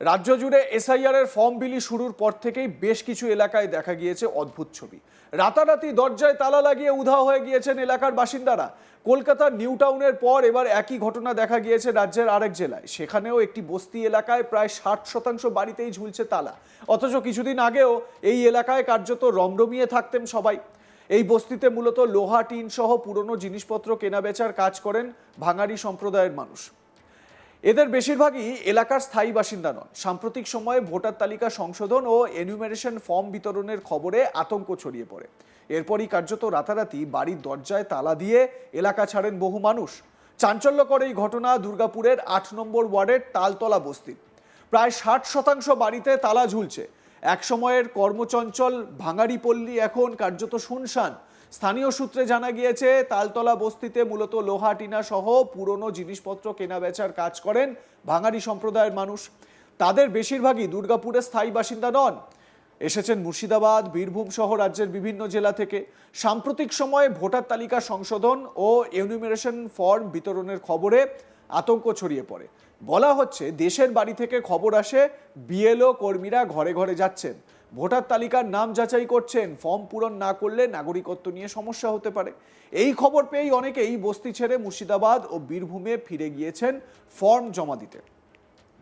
রাজ্য জুড়ে এসআইআর এর ফর্ম বিলি শুরুর পর থেকেই বেশ কিছু এলাকায় দেখা গিয়েছে অদ্ভুত ছবি। রাতারাতি দরজায় তালা লাগিয়ে উধাও হয়ে গিয়েছেন এলাকার বাসিন্দারা। কলকাতার নিউ টাউনের পর এবার একই ঘটনা দেখা গিয়েছে রাজ্যের আরেক জেলায়। সেখানেও একটি বস্তি এলাকায় প্রায় ষাট শতাংশ বাড়িতেই ঝুলছে তালা। অথচ কিছুদিন আগেও এই এলাকায় কার্যত রমরমিয়ে থাকতেন সবাই। এই বস্তিতে মূলত লোহা, টিন সহ পুরনো জিনিসপত্র কেনাবেচার কাজ করেন ভাঙাড়ি সম্প্রদায়ের মানুষ। এদের বেশিরভাগই এলাকার স্থায়ী বাসিন্দা নন। সাম্প্রতিক সময়ে ভোটার তালিকা সংশোধন ও এনুমেরেশন ফর্ম বিতরণের খবরে আতঙ্ক ছড়িয়ে পড়ে। এরপরই কার্যত রাতারাতি বাড়ির দরজায় তালা দিয়ে এলাকা ছাড়েন বহু মানুষ। চাঞ্চল্যকর এই ঘটনা দুর্গাপুরের আট নম্বর ওয়ার্ডের তালতলা বস্তির। প্রায় ষাট শতাংশ বাড়িতে তালা ঝুলছে। এক সময়ের কর্মচঞ্চল ভাঙাড়ি পল্লী এখন কার্যত শুনশান। স্থানীয় সূত্রে জানা গিয়েছে, তালতলা বস্তিতে মূলত লোহা, টিনা সহ পুরনো জিনিসপত্র কেনা বেচার কাজ করেন ভাঙাড়ি সম্প্রদায়ের মানুষ। তাদের বেশিরভাগই দুর্গাপুরের স্থায়ী বাসিন্দা নন। এসেছেন মুর্শিদাবাদ, বীরভূম সহ রাজ্যের বিভিন্ন জেলা থেকে। সাম্প্রতিক সময়ে ভোটার তালিকা সংশোধন ও এনুমিনেশন ফর্ম বিতরণের খবরে আতঙ্ক ছড়িয়ে পড়ে। বলা হচ্ছে, দেশের বাড়ি থেকে খবর আসে, বিএলও কর্মীরা ঘরে ঘরে যাচ্ছেন। ভোটার তালিকার নাম যাচাই করছেন, ফর্ম পূরণ না করলে নাগরিকত্ব নিয়ে সমস্যা হতে পারে। এই খবর পেয়েই অনেকেই বস্তি ছেড়ে মুর্শিদাবাদ ও বীরভূমে ফিরে গিয়েছেন ফর্ম জমা দিতে।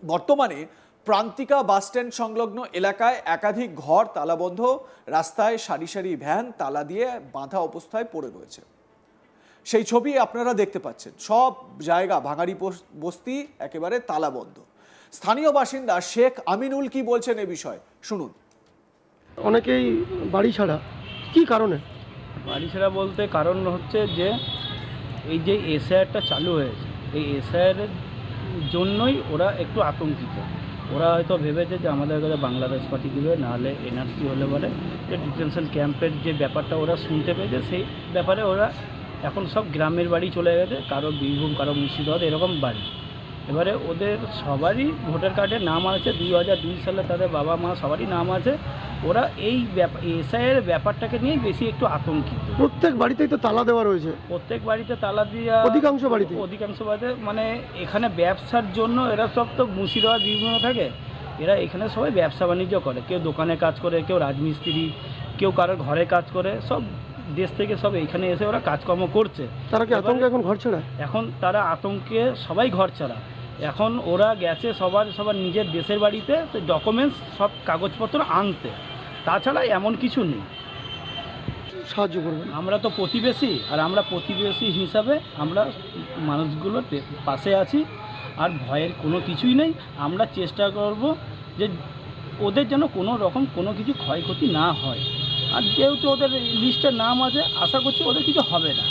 বর্তমানে প্রান্তিকা বাসস্ট্যান্ড সংলগ্ন এলাকায় একাধিক ঘর তালাবন্ধ, রাস্তায় সারি সারি ভ্যান, তালা দিয়ে বাঁধা অবস্থায় পড়ে রয়েছে। সেই ছবি আপনারা দেখতে পাচ্ছেন। সব জায়গা বস- বস্তি একেবারে তালাবন্ধ। স্থানীয় বাসিন্দা শেখ আমিনুল কি বলছেন এ বিষয়ে? শুনুন। অনেকেই বাড়ি ছাড়া। কি কারণে? বাড়ি ছাড়া বলতে কারণ হচ্ছে যে, এই যে এসআইআরটা চালু হয়েছে, এই এসআইআরের জন্যই ওরা একটু আতঙ্কিত। ওরা হয়তো ভেবেছে যে আমাদের কাছে বাংলাদেশ পাঠিয়ে দেবে, নাহলে এনআরসি হলে বলে যে ডিটেনশন ক্যাম্পের যে ব্যাপারটা ওরা শুনতে পেয়েছে, সেই ব্যাপারে ওরা এখন সব গ্রামের বাড়ি চলে গেছে, কারও বীরভূম, কারও মুর্শিদাবাদ, এরকম বাড়ি। এবারে ওদের সবারই ভোটার কার্ডে নাম আছে, দুই হাজার দুই সালে তাদের বাবা মা সবারই নাম আছে ওরা এই এসআইয়ের ব্যাপারটাকে নিয়ে বেশি একটু আতঙ্কিত। প্রত্যেক বাড়িতেই তো তালা দেওয়া রয়েছে। প্রত্যেক বাড়িতে তালা দিয়া অধিকাংশ বাড়িতে? অধিকাংশ বাড়িতে মানে এখানে ব্যবসার জন্য এরা সব তো মুর্শিদাবাদ বিভিন্ন থাকে। এরা এখানে সবাই ব্যবসা বাণিজ্য করে। কেউ দোকানে কাজ করে কেউ রাজমিস্ত্রি কেউ কারোর ঘরে কাজ করে। সব দেশ থেকে সব এখানে এসে ওরা কাজকর্ম করছে। তারা কি আতঙ্কে এখন ঘর ছাড়া? এখন তারা আতঙ্কে সবাই ঘর ছাড়া। এখন ওরা গেছে সবার সবার নিজের দেশের বাড়িতে ডকুমেন্টস সব কাগজপত্র আনতে। তাছাড়া এমন কিছু নেই। সাহায্য করবেন। আমরা তো প্রতিবেশী আর আমরা প্রতিবেশী হিসাবে আমরা মানুষগুলোর পাশে আছি আর ভয়ের কোনো কিছুই নেই। আমরা চেষ্টা করব যে ওদের যেন কোনো রকম কোনো কিছু ক্ষয়ক্ষতি না হয়। আর যেহেতু ওদের লিস্টে নাম আছে আশা করছি ওদের কিছু হবে না।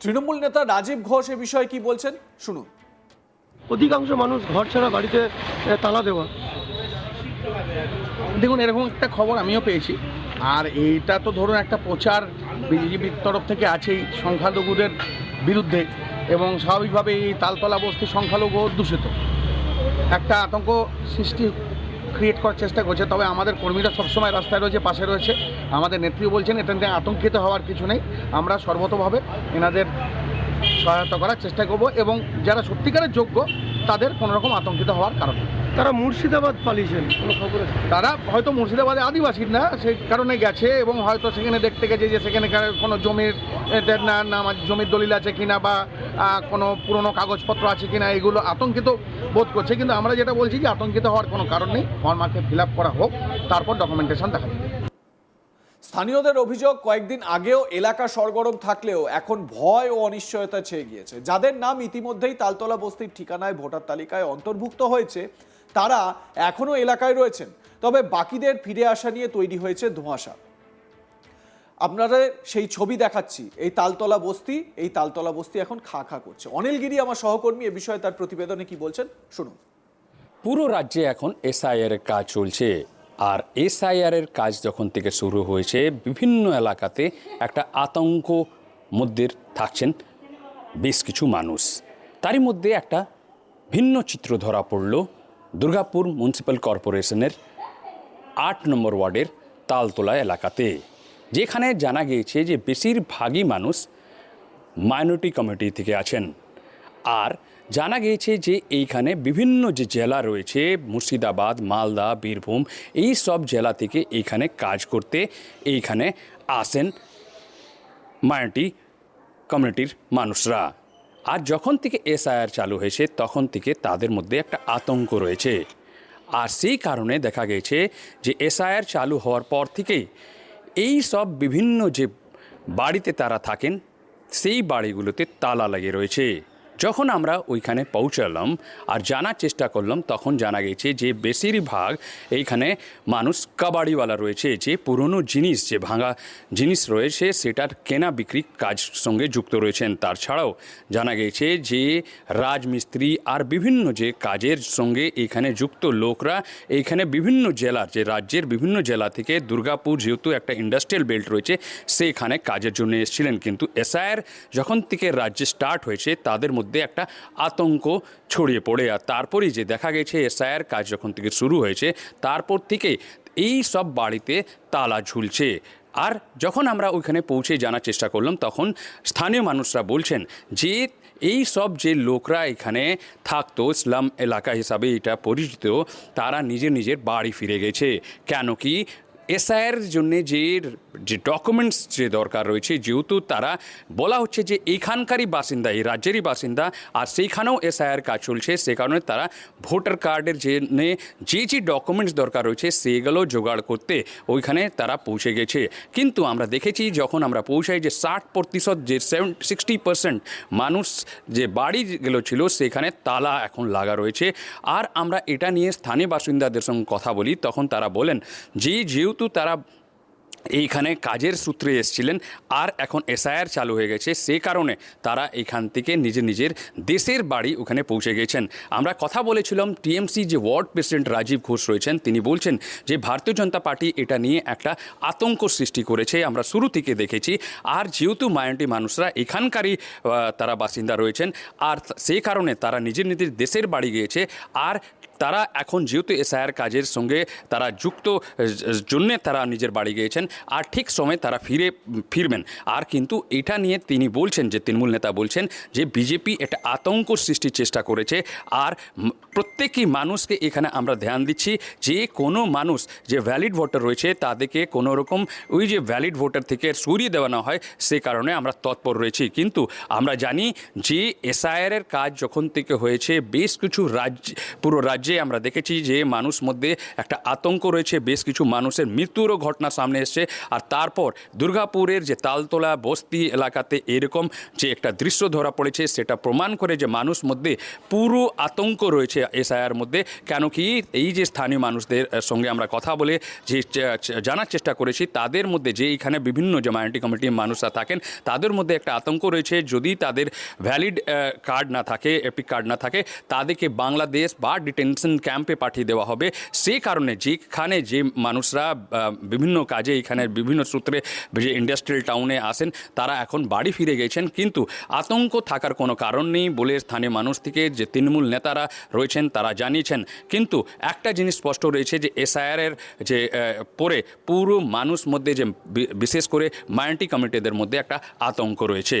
তৃণমূল নেতা রাজীব ঘোষ এ বিষয়ে কি বলছেন? শুনুন। অধিকাংশ মানুষ ঘর ছাড়া বাড়িতে তালা দেওয়া। দেখুন, এরকম একটা খবর আমিও পেয়েছি। আর এইটা তো ধরুন একটা প্রচার বিজেপির তরফ থেকে আছেই সংখ্যালঘুদের বিরুদ্ধে এবং স্বাভাবিকভাবে এই তালতলা বস্তি সংখ্যালঘু দূষিত একটা আতঙ্ক সৃষ্টি ক্রিয়েট করার চেষ্টা করছে, তবে আমাদের কর্মীরা সবসময় রাস্তায় রয়েছে, পাশে রয়েছে। আমাদের নেত্রী বলছেন, এটা নিয়ে আতঙ্কিত হওয়ার কিছু নেই। আমরা সর্বতভাবে এনাদের সহায়তা করার চেষ্টা করব এবং যারা সত্যিকারের যোগ্য, তাদের কোনো রকম আতঙ্কিত হওয়ার কারণ নেই। তারা মুর্শিদাবাদ পালিয়েছেন কোনো খবর আছে? তারা হয়তো মুর্শিদাবাদে আদিবাসী না সেই কারণে গেছে এবং হয়তো সেখানে দেখতে গেছে যে সেখানে কোনো জমির না না আমার জমির দলিল আছে কিনা বা কোনো পুরনো কাগজপত্র আছে কিনা এগুলো আতঙ্কিত বোধ করছে। কিন্তু আমরা যেটা বলছি যে আতঙ্কিত হওয়ার কোনো কারণ নেই ফর্মাকে ফিল আপ করা হোক তারপর ডকুমেন্টেশন দেখা যাবে। স্থানীয়দের অভিযোগ কয়েকদিন আগেও এলাকা সরগরম থাকলেও এখন ভয় ও অনিশ্চয়তা ছেয়ে গিয়েছে। যাদের নাম ইতিমধ্যেই তালতলা বস্তির ঠিকানায় ভোটার তালিকায় অন্তর্ভুক্ত হয়েছে তারা এখনও এলাকায় রয়েছেন। তবে বাকিদের ফিরে আসা নিয়ে তৈরি হয়েছে ধোঁয়াশা। আপনারা সেই ছবি দেখাচ্ছি। এই তালতলা বস্তি, এই তালতলা বস্তি এখন খা খা করছে। অনিল গিরি আমার সহকর্মী, এ বিষয়ে তার প্রতিবেদনে কি বলছেন শুনুন। পুরো রাজ্যে এখন এসআইআর এর কাজ চলছে। আর এসআইআর এর কাজ যখন থেকে শুরু হয়েছে, বিভিন্ন এলাকাতে একটা আতঙ্ক মধ্যে থাকছেন বেশ কিছু মানুষ। তারই মধ্যে একটা ভিন্ন চিত্র ধরা পড়ল দুর্গাপুর মিউনিসিপ্যাল কর্পোরেশনের আট নম্বর ওয়ার্ডের তালতলা এলাকাতে, যেখানে জানা গিয়েছে যে বেশিরভাগই মানুষ মাইনরিটি কমিউনিটি থেকে আছেন। আর জানা গিয়েছে যে এইখানে বিভিন্ন যে জেলা রয়েছে, মুর্শিদাবাদ, মালদা, বীরভূম, এই সব জেলা থেকে এইখানে কাজ করতে এইখানে আসেন মায়াটি কমিউনিটির মানুষরা। আর যখন থেকে এসআইআর চালু হয়েছে, তখন থেকে তাদের মধ্যে একটা আতঙ্ক রয়েছে। আর সেই কারণে দেখা গেছে যে, এসআইআর চালু হওয়ার পর থেকেই এই সব বিভিন্ন যে বাড়িতে তারা থাকেন, সেই বাড়িগুলোতে তালা লাগিয়ে রয়েছে। যখন আমরা ওইখানে পৌঁছালাম আর জানার চেষ্টা করলাম, তখন জানা গেছে যে বেশিরভাগ এইখানে মানুষ কাবাডিওয়ালা রয়েছে। যে পুরনো জিনিস যে ভাঙা জিনিস রয়েছে, সেটার কেনা বিক্রি কাজ সঙ্গে যুক্ত রয়েছেন। তার ছাড়াও জানা গেছে যে রাজমিস্ত্রি আর বিভিন্ন যে কাজের সঙ্গে এখানে যুক্ত লোকরা, এইখানে বিভিন্ন জেলার যে রাজ্যের বিভিন্ন জেলা থেকে দুর্গাপুর যেহেতু একটা ইন্ডাস্ট্রিয়াল বেল্ট রয়েছে সেখানে কাজের জন্য এসেছিলেন। কিন্তু এসআইআর যখন থেকে রাজ্যে স্টার্ট হয়েছে, তাদের একটা আতঙ্ক ছড়িয়ে পড়ে। আর তারপরেই যে দেখা গেছে, এসআইআর কাজ যখন থেকে শুরু হয়েছে, তারপর থেকে এই সব বাড়িতে তালা ঝুলছে। আর যখন আমরা ওইখানে পৌঁছে জানার চেষ্টা করলাম, তখন স্থানীয় মানুষরা বলছেন যে এই সব যে লোকরা এখানে থাকতো ইসলাম এলাকা হিসাবে এটা পরিচিত, তারা নিজের নিজের বাড়ি ফিরে গেছে। কেন কি এসআইয়ের জন্যে যে যে ডকুমেন্টস যে দরকার রয়েছে, যেহেতু তারা বলা হচ্ছে যে এইখানকারই বাসিন্দা, এই রাজ্যেরই বাসিন্দা, আর সেইখানেও এসআইআর কাজ চলছে, সে কারণে তারা ভোটার কার্ডের জন্য যে যে ডকুমেন্টস দরকার রয়েছে, সেগুলো জোগাড় করতে ওইখানে তারা পৌঁছে গেছে। কিন্তু আমরা দেখেছি, যখন আমরা পৌঁছাই যে ষাট প্রতিশত যে সেভেন, সিক্সটি পার্সেন্ট মানুষ যে বাড়িগুলো ছিল, সেখানে তালা এখন লাগা রয়েছে। আর আমরা এটা নিয়ে স্থানীয় বাসিন্দাদের সঙ্গে কথা বলি, তখন তারা বলেন যে যেহেতু তারা এইখানে কাজের সূত্রে এসেছিলেন আর এখন এসআইআর চালু হয়ে গেছে। সে কারণে তারা এখান থেকে নিজের নিজের দেশের বাড়ি ওখানে পৌঁছে গেছেন। আমরা কথা বলেছিলাম টিএমসি যে ওয়ার্ড প্রেসিডেন্ট রাজীব ঘোষ রয়েছেন, তিনি বলছেন যে ভারতীয় জনতা পার্টি এটা নিয়ে একটা আতঙ্ক সৃষ্টি করেছে। আমরা শুরু থেকে দেখেছি, আর যেহেতু মায়ানটি মানুষরা এখানকারই তারা বাসিন্দা রয়েছেন, আর সেই কারণে তারা নিজের নিজের দেশের বাড়ি গিয়েছে, আর তারা এখন যেহেতু এসআইআর কাজের সঙ্গে তারা যুক্ত, জন্যে তারা নিজের বাড়ি গিয়েছেন, আর ঠিক সময় তারা ফিরে, ফিরবেন। আর কিন্তু এটা নিয়ে তিনি বলছেন যে, তৃণমূল নেতা বলছেন যে, বিজেপি একটা আতঙ্ক সৃষ্টির চেষ্টা করেছে, আর প্রত্যেকই মানুষকে এখানে আমরা ধ্যান দিচ্ছি যে, কোনো মানুষ যে ভ্যালিড ভোটার রয়েছে, তাদেরকে কোনো রকম ওই যে ভ্যালিড ভোটার থেকে সরিয়ে দেওয়া না হয়, সে কারণে আমরা তৎপর রয়েছি। কিন্তু আমরা জানি যে এসআইআরের কাজ যখন থেকে হয়েছে, বেশ কিছু রাজ্য, পুরো রাজ্যে আমরা দেখেছি যে মানুষ মধ্যে একটা আতঙ্ক রয়েছে, বেশ কিছু মানুষের মৃত্যুরও ঘটনা সামনে এসছে। আর তারপর দুর্গাপুরের যে তালতলা বস্তি এলাকাতে এরকম যে একটা দৃশ্য ধরা পড়েছে, সেটা প্রমাণ করে যে মানুষ মধ্যে পুরো আতঙ্ক রয়েছে এসআইআর মধ্যে। কেন কি এই যে স্থানীয় মানুষদের সঙ্গে আমরা কথা বলে যে জানার চেষ্টা করেছি, তাদের মধ্যে যে এখানে বিভিন্ন যে মাইনরিটি কমিটির মানুষরা থাকেন, তাদের মধ্যে একটা আতঙ্ক রয়েছে। যদি তাদের ভ্যালিড কার্ড না থাকে এপিক কার্ড না থাকে, তাদেরকে বাংলাদেশ বা ডিটেনশন ক্যাম্পে পাঠিয়ে দেওয়া হবে। সেই কারণে যেখানে যে মানুষরা বিভিন্ন কাজে এখানে বিভিন্ন সূত্রে যে ইন্ডাস্ট্রিয়াল টাউনে আসেন, তারা এখন বাড়ি ফিরে গেছেন। কিন্তু আতঙ্ক থাকার কোনো কারণ নেই বলে স্থানীয় মানুষ থেকে যে তৃণমূল নেতারা রয়েছেন, তারা জানিয়েছেন। কিন্তু একটা জিনিস স্পষ্ট রয়েছে যে এসআইআরের যে পরে পুরো মানুষ মধ্যে যে বিশেষ করে মাইনরিটি কমিটিদের মধ্যে একটা আতঙ্ক রয়েছে।